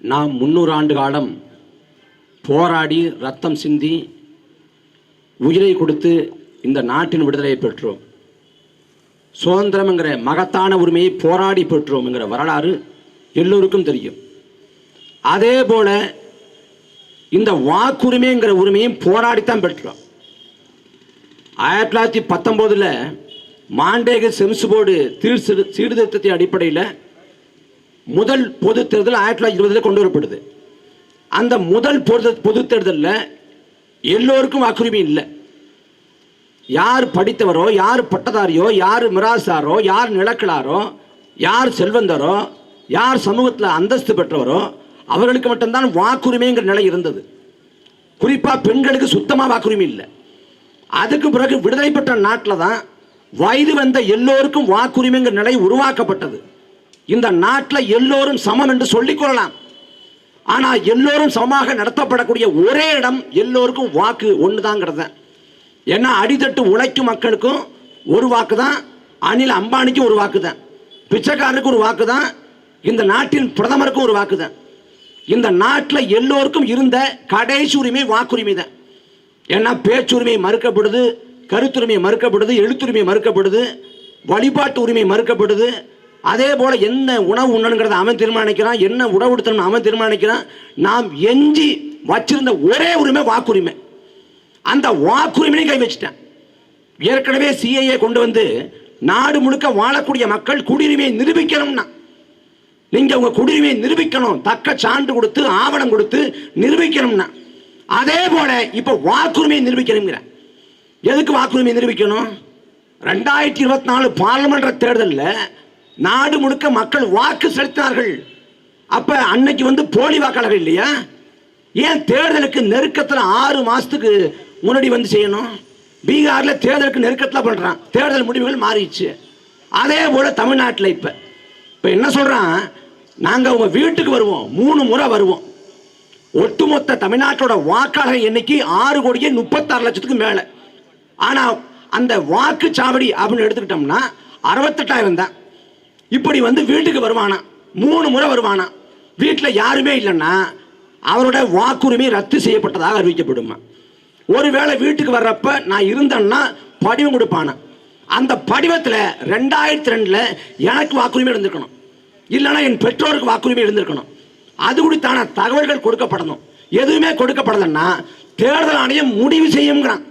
நாம் முன்னூறு ஆண்டு காலம் போராடி ரத்தம் சிந்தி உயிரை கொடுத்து இந்த நாட்டின் விடுதலையை பெற்றோம். சுதந்திரம்ங்கிற மகத்தான உரிமையை போராடி பெற்றோம்ங்கிற வரலாறு எல்லோருக்கும் தெரியும். அதே போல இந்த வாக்குரிமைங்கிற உரிமையும் போராடித்தான் பெற்றோம். ஆயிரத்தி தொள்ளாயிரத்தி பத்தொம்போதில் மாண்டேக செம்சு போர்டு சீர்திருத்தத்தின் அடிப்படையில் முதல் பொது தேர்தல் ஆயிரத்தி தொள்ளாயிரத்தி இருபதில் கொண்டு வரப்படுது அந்த முதல் பொது பொது தேர்தலில் எல்லோருக்கும் வாக்குரிமை இல்லை. யார் படித்தவரோ யார் பட்டதாரியோ யார் மிராசாரோ யார் நிலக்கிழாரோ யார் செல்வந்தரோ யார் சமூகத்தில் அந்தஸ்து பெற்றவரோ அவர்களுக்கு மட்டும்தான் வாக்குரிமைங்கிற நிலை இருந்தது. குறிப்பாக பெண்களுக்கு சுத்தமாக வாக்குரிமை இல்லை. அதுக்கு பிறகு விடுதலை பெற்ற நாட்டில் தான் வயது வந்த எல்லோருக்கும் வாக்குரிமைங்கிற நிலை உருவாக்கப்பட்டது. இந்த நாட்டில் எல்லோரும் சமம் என்று சொல்லிக் கொள்ளலாம். ஆனால் எல்லோரும் சமமாக நடத்தப்படக்கூடிய ஒரே இடம் எல்லோருக்கும் வாக்கு ஒன்று தாங்கிறது ஏன்னா அடித்தட்டு உழைக்கும் மக்களுக்கும் ஒரு வாக்கு தான் அனில் அம்பானிக்கு ஒரு வாக்கு தான் பிச்சைக்காரருக்கு ஒரு வாக்கு தான் இந்த நாட்டின் பிரதமருக்கும் ஒரு வாக்கு தான் இந்த நாட்டில் எல்லோருக்கும் இருந்த கடைசி உரிமை வாக்குரிமை தான் ஏன்னா பேச்சுரிமை மறுக்கப்படுது கருத்துரிமை மறுக்கப்படுது எழுத்துரிமை மறுக்கப்படுது வழிபாட்டு உரிமை மறுக்கப்படுது அதே போல் என்ன உணவு உண்ணணுங்கிறத அவன் தீர்மானிக்கிறான் என்ன உணவு அவன் தீர்மானிக்கிறான். நாம் எஞ்சி வச்சிருந்த ஒரே உரிமை வாக்குரிமை. அந்த வாக்குரிமையை கை வச்சிட்டேன். ஏற்கனவே சிஐஏ கொண்டு வந்து நாடு முழுக்க வாழக்கூடிய மக்கள் குடியுரிமையை நிரூபிக்கணும்னா நீங்க உங்க குடியுரிமையை நிரூபிக்கணும். தக்க சான்று கொடுத்து ஆவணம் கொடுத்து நிரூபிக்கணும்னா. அதே போல இப்ப வாக்குரிமையை நிரூபிக்கணுங்கிற. எதுக்கு வாக்குரிமை நிரூபிக்கணும்? ரெண்டாயிரத்தி இருபத்தி நாலு பார்லிமெண்ட் தேர்தலில் நாடு முழுக்க மக்கள் வாக்கு செலுத்தினார்கள். அப்ப அன்னைக்கு வந்து போலி வாக்காளர்கள் இல்லையா? ஏன் தேர்தலுக்கு நெருக்கத்தில் ஆறு மாசத்துக்கு முன்னாடி வந்து செய்யணும்? பீகாரில் தேர்தலுக்கு நெருக்கத்தில் பண்றான். தேர்தல் முடிவுகள் மாறிடுச்சு. அதே போல தமிழ்நாட்டில் இப்ப. இப்ப என்ன சொல்றான்? நாங்க உங்க வீட்டுக்கு வருவோம். மூணு முறை வருவோம். ஒட்டுமொத்த தமிழ்நாட்டோட வாக்காளர் எண்ணிக்கை ஆறு கோடியே முப்பத்தாறு லட்சத்துக்கு மேல. ஆனா அந்த வாக்குச்சாவடி அப்படின்னு எடுத்துக்கிட்டோம்னா அறுபத்தெட்டாயிரம் தான். இப்படி வந்து வீட்டுக்கு வருவானா? மூணு முறை வருவானா? வீட்டில் யாருமே இல்லைன்னா அவரோட வாக்குரிமை ரத்து செய்யப்பட்டதாக அறிவிக்கப்படுமா? ஒருவேளை வீட்டுக்கு வர்றப்ப நான் இருந்தேன்னா படிவம் கொடுப்பானா? அந்த படிவத்தில் ரெண்டாயிரத்தி ரெண்டில் எனக்கு வாக்குரிமை இருந்திருக்கணும். இல்லைன்னா என் பெற்றோருக்கு வாக்குரிமை இருந்திருக்கணும். அது குறித்தான தகவல்கள் கொடுக்கப்படணும். எதுவுமே கொடுக்கப்படலைன்னா தேர்தல் ஆணையம் முடிவு செய்யுங்கிறான்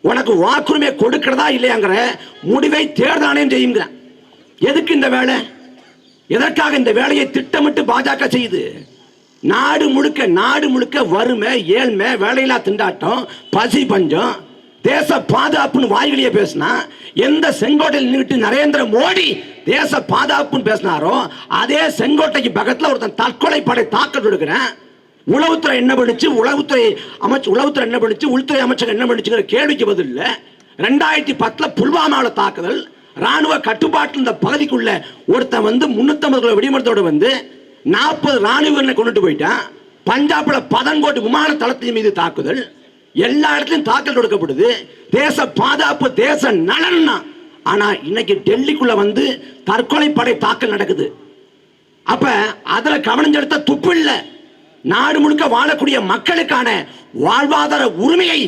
உனக்கு வாக்குரிமை கொடுக்கிறதா இல்லையாங்கிற முடிவை தேர்தல் ஆணையம் செய்யுங்கிறான் எதுக்கு இந்த வேலை? எதற்காக இந்த வேலையை திட்டமிட்டு பாஜக செய்யுது? நாடு முழுக்க நாடு முழுக்க வறுமை ஏழ்மை வேலையில்லா திண்டாட்டம் பசி பஞ்சம் தேச பாதுகாப்புன்னு வாய்களியே பேசினா எந்த செங்கோட்டையில் நின்றுட்டு நரேந்திர மோடி தேச பாதுகாப்புன்னு பேசினாரோ அதே செங்கோட்டைக்கு பக்கத்தில் ஒருத்தன் தற்கொலை படை தாக்கல் கொடுக்குறேன். உளவுத்துறை என்ன பண்ணுச்சு? உளவுத்துறை அமைச்சு உளவுத்துறை என்ன பண்ணுச்சு? உள்துறை அமைச்சர் என்ன பண்ணுச்சுங்கிற கேள்விக்கு பதில் இல்லை. ரெண்டாயிரத்தி பத்தில் புல்வாமாவில் தாக்குதல் ராணுவ கட்டுப்பாட்டு இந்த பகுதிக்குள்ள ஒருத்தன் வந்து முன்னூத்தம்பது கிலோ வந்து நாற்பது ராணுவங்களை கொண்டுட்டு போயிட்டான். பஞ்சாப்ல பதங்கோட்டு விமான தளத்தின் மீது தாக்குதல். எல்லா இடத்துலையும் தாக்கல் கொடுக்கப்படுது தேச பாதுகாப்பு தேச நலன்னா. ஆனா இன்னைக்கு டெல்லிக்குள்ள வந்து தற்கொலை படை தாக்கல் நடக்குது. அப்ப அதுல கவனம் செலுத்த துப்பு இல்லை. நாடு முழுக்க வாழக்கூடிய மக்களுக்கான வாழ்வாதார உரிமையை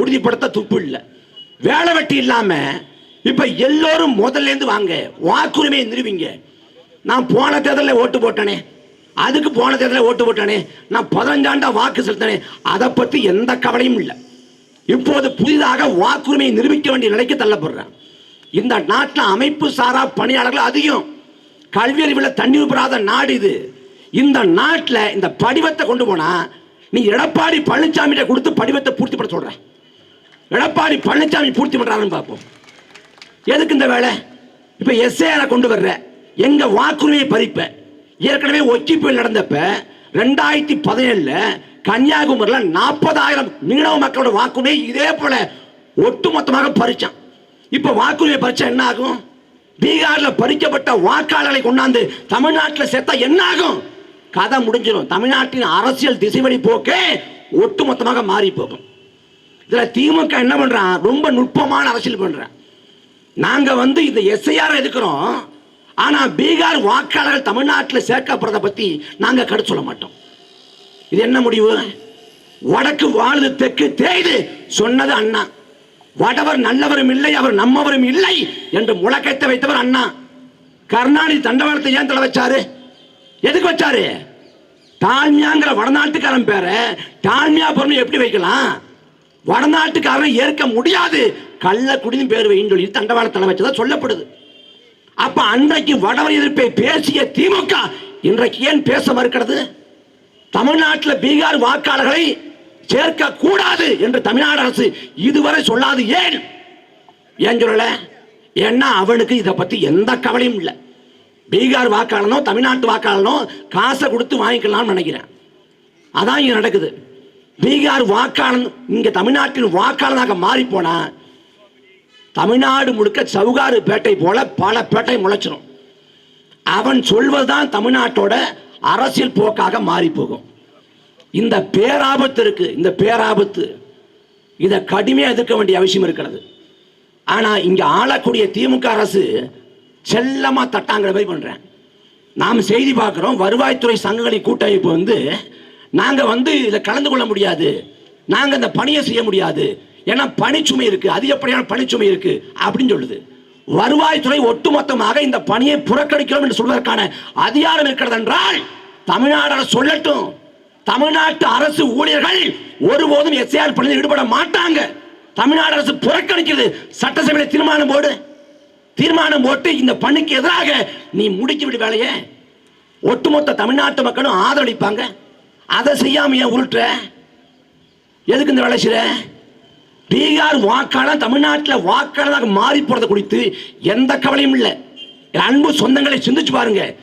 உறுதிப்படுத்த துப்பு இல்லை. வேலை வெட்டி இல்லாமல் இப்ப எல்லோரும் முதல்ல இருந்து வாங்க. வாக்குரிமையை நிறுவிங்க. நான் போன தேர்தலில் ஓட்டு போட்டேனே. அதுக்கு போன தேர்தலில் ஓட்டு போட்டானே. நான் பதினஞ்சாண்டா வாக்கு செலுத்தினே. அதை பத்தி எந்த கவலையும் இல்லை. இப்போது புதிதாக வாக்குரிமையை நிரூபிக்க வேண்டிய நிலைக்கு தள்ளப்படுறேன் இந்த நாட்டில் அமைப்பு சாரா பணியாளர்கள் அதிகம். கல்வி அறிவில் தண்ணி பெறாத நாடு இது. இந்த நாட்டில் இந்த படிவத்தை கொண்டு போனா நீ எடப்பாடி பழனிசாமிகிட்ட கொடுத்து படிவத்தை பூர்த்தி பண்ண சொல்ற. எடப்பாடி பழனிசாமி பூர்த்தி பண்றாருன்னு பார்ப்போம். எதுக்கு இந்த வேலை? இப்ப எஸ்ஏஆரை கொண்டு வர்ற. எங்க வாக்குரிமையை பறிப்ப. ஏற்கனவே ஒக்கி நடந்தப்ப ரெண்டாயிரத்தி பதினேழுல கன்னியாகுமரியில் நாற்பதாயிரம் மீனவ மக்களோட வாக்குரிமை இதே போல ஒட்டுமொத்தமாக பறிச்சான். இப்ப வாக்குரிமை பறிச்சா என்ன ஆகும்? பீகார்ல பறிக்கப்பட்ட வாக்காளர்களை கொண்டாந்து தமிழ்நாட்டில் சேர்த்தா என்ன ஆகும்? கதை முடிஞ்சிடும் தமிழ்நாட்டின் அரசியல் திசைவழி போக்கே ஒட்டுமொத்தமாக மாறி போகும். இதுல திமுக என்ன பண்றான்? ரொம்ப நுட்பமான அரசியல் பண்றான். நாங்க வந்து இந்த எஸ்ஐஆர் எதுக்குறோம்? ஆனா பீகார் வாக்காளர்கள் தமிழ்நாட்டில் சேர்க்கப்படுறதை பத்தி நாங்க கடை சொல்ல மாட்டோம். இது என்ன முடிவு? வடக்கு வாழுது தெற்கு தேய்து சொன்னது அண்ணா. வடவர் நல்லவரும் இல்லை அவர் நம்மவரும் இல்லை என்று முழக்கத்தை வைத்தவர் அண்ணா. கருணாநிதி தண்டவாளத்தை ஏன் தலை வச்சாரு? எதுக்கு வச்சாரு? டால்மியாங்கிற வடநாட்டுக்காரன் பேரை டால்மியா பொருள் எப்படி வைக்கலாம்? வடநாட்டுக்காரன் ஏற்க முடியாது கள்ள பேர் வைன்னு சொல்லி தண்டவாள தலை வச்சதா சொல்லப்படுது. அப்ப அன்றைக்கு வடவர் எதிர்ப்பை பேசிய திமுக இன்றைக்கு ஏன் பேச மறுக்கிறது? தமிழ்நாட்டில் பீகார் வாக்காளர்களை சேர்க்க கூடாது என்று தமிழ்நாடு அரசு இதுவரை சொல்லாது ஏன்? ஏன் சொல்லல? ஏன்னா அவனுக்கு இதை பத்தி எந்த கவலையும் இல்லை. பீகார் வாக்காளனோ தமிழ்நாட்டு வாக்காளனோ காசை கொடுத்து வாங்கிக்கலாம்னு நினைக்கிறேன். அதான் இங்க நடக்குது. பீகார் வாக்காளன் இங்க தமிழ்நாட்டின் வாக்காளனாக மாறி போனா தமிழ்நாடு முழுக்க சவுகாறு பேட்டை போல பல பேட்டை முளைச்சிடும் அவன் சொல்வதுதான் தமிழ்நாட்டோட அரசியல் போக்காக மாறி போகும் இந்த பேராபத்து இருக்கு இந்த பேராபத்து. இதை கடுமையாக எதிர்க்க வேண்டிய அவசியம் இருக்கிறது. ஆனால் இங்கே ஆளக்கூடிய திமுக அரசு செல்லமாக தட்டாங்கிற மாதிரி பண்ணுறேன் நாம் செய்தி பார்க்குறோம் வருவாய்த்துறை சங்கங்களின் கூட்டமைப்பு வந்து நாங்கள் வந்து இதில் கலந்து கொள்ள முடியாது. நாங்கள் இந்த பணியை செய்ய முடியாது. ஏன்னா பணிச்சுமை இருக்கு. அதிகப்படியான பணிச்சுமை இருக்கு அப்படின்னு சொல்லுது. வருவாய்த்துறை ஒட்டுமொத்தமாக இந்த பணியை புறக்கணிக்கிறோம் என்று சொல்வதற்கான அதிகாரம் இருக்கிறது என்றால் தமிழ்நாடு அரசு சொல்லட்டும். தமிழ்நாட்டு அரசு ஊழியர்கள் ஒருபோதும் எஸ்ஐஆர் பணியில் ஈடுபட மாட்டாங்க. தமிழ்நாடு அரசு புறக்கணிக்கிறது. சட்டசபையில் தீர்மானம் போடு. தீர்மானம் போட்டு இந்த பணிக்கு எதிராக நீ முடிக்க விடு வேலையை. ஒட்டுமொத்த தமிழ்நாட்டு மக்களும் ஆதரவளிப்பாங்க. அதை செய்யாம ஏன் உருட்டுற? எதுக்கு இந்த வேலை செய்கிற பீகார் வாக்காளர் தமிழ்நாட்டில் வாக்காளராக மாறி போறது குறித்து எந்த கவலையும் இல்லை. அன்பு சொந்தங்களை சிந்திச்சு பாருங்க.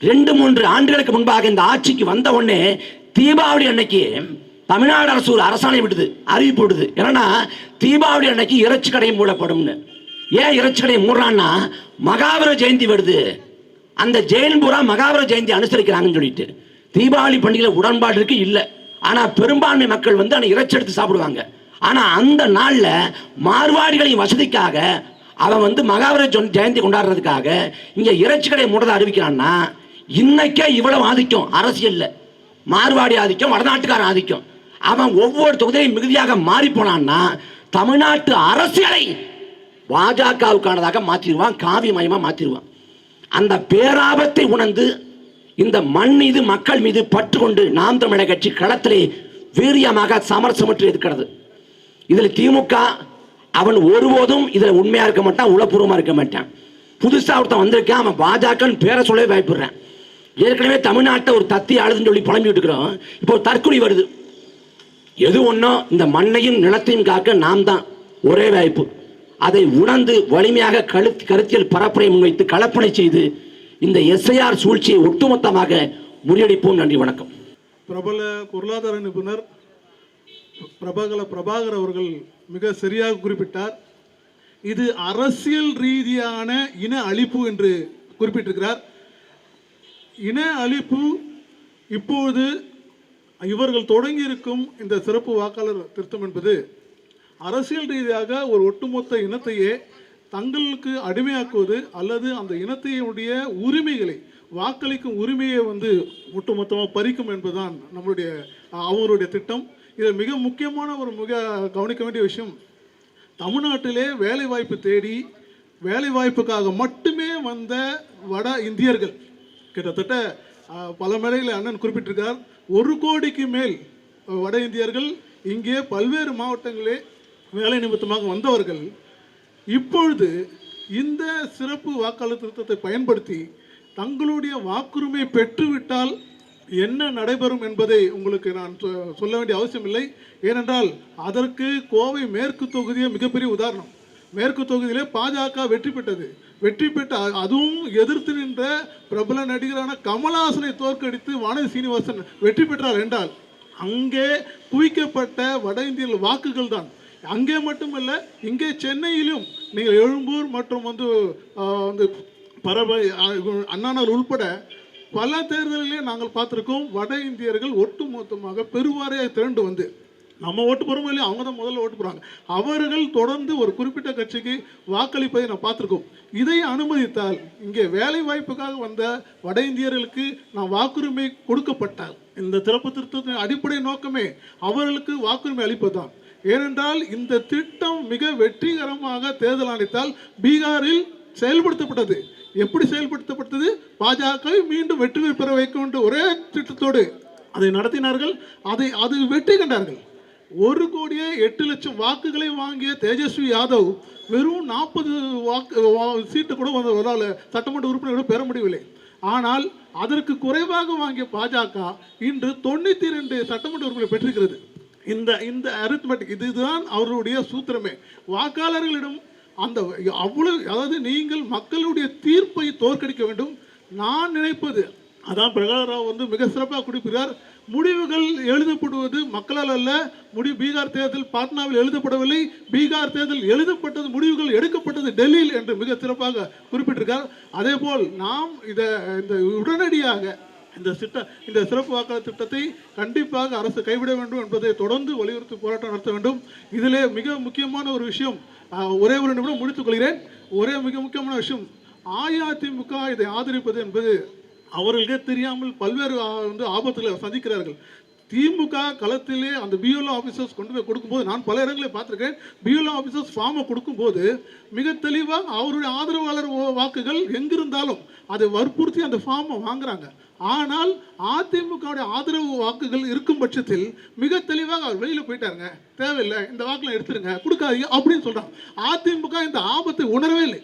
ரெண்டு மூன்று ஆண்டுகளுக்கு முன்பாக இந்த ஆட்சிக்கு வந்த உடனே தீபாவளி அன்னைக்கு தமிழ்நாடு அரசு ஒரு அரசாணை விடுது அறிவிப்பு விடுது என்னன்னா தீபாவளி அன்னைக்கு இறைச்சி கடை மூடப்படும்னு ஏன் இறைச்சி கடை மூடுறான்னா மகாவீர ஜெயந்தி வருது. அந்த ஜெயின் பூரா மகாவீர ஜெயந்தி அனுசரிக்கிறாங்கன்னு சொல்லிட்டு. தீபாவளி பண்டிகையில் உடன்பாடு இருக்கு? இல்லை. ஆனால் பெரும்பான்மை மக்கள் வந்து அந்த இறைச்சி எடுத்து சாப்பிடுவாங்க. ஆனால் அந்த நாளில் மார்வாடிகளின் வசதிக்காக அவன் வந்து மகாவீர ஜெயந்தி கொண்டாடுறதுக்காக இங்கே இறைச்சி கடையை மூடதை அறிவிக்கிறான்னா இன்னைக்கே இவ்வளவு ஆதிக்கம். அரசியலில். மார்வாடி ஆதிக்கம் வடநாட்டுக்காரன் ஆதிக்கம். அவன் ஒவ்வொரு தொகுதியிலும் மிகுதியாக மாறி போனான்னா தமிழ்நாட்டு அரசியலை பாஜகவுக்கானதாக மாற்றிடுவான் காவியமயமாக மாற்றிடுவான் அந்த பேராபத்தை உணர்ந்து இந்த மண் மீது மக்கள் மீது பற்றுக்கொண்டு நாம் தமிழக கட்சி களத்திலே வீரியமாக சமரசமற்று இருக்கிறது. இதில் திமுக அவன் ஒருபோதும் இதில் உண்மையா இருக்க மாட்டான் உளப்பூர்வமா இருக்க மாட்டான். புதுசா ஒருத்தன் வந்திருக்கான் அவன் பாஜகன்னு பேரை சொல்லவே பயப்படுறான். ஏற்கனவே தமிழ்நாட்டை ஒரு தத்தி ஆளுதுன்னு சொல்லி புலம்பிட்டு இருக்கிறோம் இப்போ ஒரு தற்கொலை வருது. எது ஒன்றும் இந்த மண்ணையும் நிலத்தையும் காக்க நாம் தான் ஒரே வாய்ப்பு. அதை உணர்ந்து வலிமையாக கழு கருத்தியல் பரப்புரை முன்வைத்து கலப்பனை செய்து இந்த எஸ்ஐஆர் சூழ்ச்சியை ஒட்டுமொத்தமாக முறியடிப்போம். நன்றி வணக்கம். பிரபல பொருளாதார நிபுணர் பிரபகல பிரபாகர் அவர்கள் மிக சரியாக குறிப்பிட்டார். இது அரசியல் ரீதியான இன அழிப்பு என்று குறிப்பிட்டிருக்கிறார். இன அழிப்பு இப்போது இவர்கள் தொடங்கியிருக்கும் இந்த சிறப்பு வாக்காளர் திருத்தம் என்பது அரசியல் ரீதியாக ஒரு ஒட்டுமொத்த இனத்தையே தங்களுக்கு அடிமையாக்குவது அல்லது அந்த இனத்தையுடைய உரிமைகளை வாக்களிக்கும் உரிமையை வந்து ஒட்டுமொத்தமாக பறிக்கும் என்பதுதான் நம்மளுடைய அவருடைய திட்டம். இது மிக முக்கியமான ஒரு மிக கவனிக்க வேண்டிய விஷயம். தமிழ்நாட்டிலே வேலை வாய்ப்பு தேடி வேலை வாய்ப்புக்காக மட்டுமே வந்த வட இந்தியர்கள். கிட்டத்தட்ட பல மேடைகளில் அண்ணன் குறிப்பிட்டிருக்கார். ஒரு கோடிக்கு மேல் வட இந்தியர்கள் இங்கே பல்வேறு மாவட்டங்களே வேலை நிமித்தமாக வந்தவர்கள். இப்பொழுது இந்த சிறப்பு வாக்காளர் திருத்தத்தை பயன்படுத்தி தங்களுடைய வாக்குரிமை பெற்றுவிட்டால் என்ன நடைபெறும் என்பதை உங்களுக்கு நான் சொ- சொல்ல வேண்டிய அவசியம் இல்லை. ஏனென்றால் அதற்கு கோவை மேற்கு தொகுதியே மிகப்பெரிய உதாரணம். மேற்கு தொகுதியிலே பாஜக வெற்றி பெற்றது. வெற்றி பெற்ற அதுவும் எதிர்த்து நின்ற பிரபல நடிகரான கமலஹாசனை தோற்கடித்து வானதி சீனிவாசன் வெற்றி பெற்றார் என்றால் அங்கே குவிக்கப்பட்ட வட இந்திய வாக்குகள் தான். அங்கே மட்டுமல்ல இங்கே சென்னையிலும் நீங்கள் எழும்பூர் மற்றும் வந்து ஆஹ், வந்து அண்ணாநகர் உள்பட பல தேர்தலிலே நாங்கள் பார்த்துருக்கோம் வட இந்தியர்கள் ஒட்டு மொத்தமாக பெருவாரியாக திரண்டு வந்து நம்ம ஓட்டு போகிறோமோ இல்லையா? அவங்க தான் முதல்ல ஓட்டு போகிறாங்க அவர்கள் தொடர்ந்து ஒரு குறிப்பிட்ட கட்சிக்கு வாக்களிப்பதை நான் பார்த்துருக்கோம். இதை அனுமதித்தால் இங்கே வேலை வாய்ப்புக்காக வந்த வட இந்தியர்களுக்கு நான் வாக்குரிமை கொடுக்கப்பட்டால் இந்த சிறப்பு திருத்தத்தின் அடிப்படை நோக்கமே அவர்களுக்கு வாக்குரிமை அளிப்பதுதான். ஏனென்றால் இந்த திட்டம் மிக வெற்றிகரமாக தேர்தல் ஆணைத்தால் பீகாரில் செயல்படுத்தப்பட்டது. எப்படி செயல்படுத்தப்பட்டது? பாஜக மீண்டும் வெற்றி பெற வைக்க வேண்டும் ஒரே திட்டத்தோடு அதை நடத்தினார்கள். அதை அது வெற்றி கண்டார்கள். ஒரு கோடியே எட்டு லட்சம் வாக்குகளை வாங்கிய தேஜஸ்வி யாதவ் வெறும் நாற்பது வாக்கு வா- சீட்டு கூட வந்து சட்டமன்ற உறுப்பினர் கூட பெற முடியவில்லை. ஆனால் அதற்கு குறைவாக வாங்கிய பாஜக இன்று தொண்ணூற்றி ரெண்டு சட்டமன்ற உறுப்பினர் பெற்றிருக்கிறது. இந்த இந்த அரித்மெட்டிக் இதுதான் அவர்களுடைய சூத்திரமே. வாக்காளர்களிடம் அந்த அவ்வளவு அதாவது நீங்கள் மக்களுடைய தீர்ப்பை தோற்கடிக்க வேண்டும். நான் நினைப்பது அதான் பிரகாஷ் ராவ் வந்து மிக சிறப்பாக குறிப்பிடுகிறார் முடிவுகள் எழுதப்படுவது மக்களால் அல்ல முடி பீகார் தேர்தல் பாட்னாவில் எழுதப்படவில்லை பீகார் தேர்தல் எழுதப்பட்டது முடிவுகள் எடுக்கப்பட்டது டெல்லியில் என்று மிக சிறப்பாக குறிப்பிட்டிருக்கார். அதே போல் நாம் இதை இந்த உடனடியாக இந்த திட்ட இந்த சிறப்பு வாக்காளர் திட்டத்தை கண்டிப்பாக அரசு கைவிட வேண்டும் என்பதை தொடர்ந்து வலியுறுத்தி போராட்டம் நடத்த வேண்டும். இதிலே மிக முக்கியமான ஒரு விஷயம் ஒரே ஒரு நிமிடம் முடித்துக் கொள்கிறேன். ஒரே மிக முக்கியமான விஷயம் அஇஅதிமுக இதை ஆதரிப்பது என்பது அவர்களுக்கே தெரியாமல் பல்வேறு வந்து ஆபத்துகளை சந்திக்கிறார்கள். திமுக களத்திலே அந்த பிஎல்ஓ ஆஃபீஸர்ஸ் கொண்டு போய் கொடுக்கும்போது நான் பல இடங்களில் பார்த்துருக்கேன் பிஎல்ஓ ஆஃபீஸர்ஸ் ஃபார்மை கொடுக்கும்போது மிக தெளிவாக அவருடைய ஆதரவாளர் வாக்குகள் எங்கிருந்தாலும் அதை வற்புறுத்தி அந்த ஃபார்மை வாங்குறாங்க. ஆனால் அதிமுகவுடைய ஆதரவு வாக்குகள் இருக்கும் பட்சத்தில் மிக தெளிவாக அவர் வெளியில் போயிட்டாருங்க. தேவையில்லை இந்த வாக்குல எடுத்துருங்க கொடுக்காதீங்க அப்படின்னு சொல்கிறான் அதிமுக இந்த ஆபத்தை உணரவே இல்லை.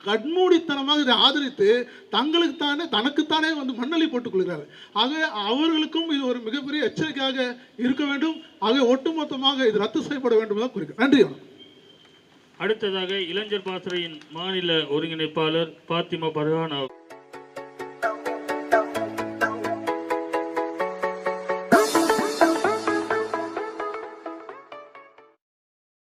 கண்மூடித்தனமாக இதை ஆதரித்து தங்களுக்குத்தானே தனக்குத்தானே வந்து மண்ணள்ளி போட்டுக் கொள்கிறார்கள் ஆகவே அவர்களுக்கும் இது ஒரு மிகப்பெரிய எச்சரிக்கையாக இருக்க வேண்டும். ஆகவே ஒட்டுமொத்தமாக இது ரத்து செய்யப்பட வேண்டும் தான் குறிக்கிறேன் நன்றி அடுத்ததாக இளைஞர் பாசறையின் மாநில ஒருங்கிணைப்பாளர் பாத்திமா பரவான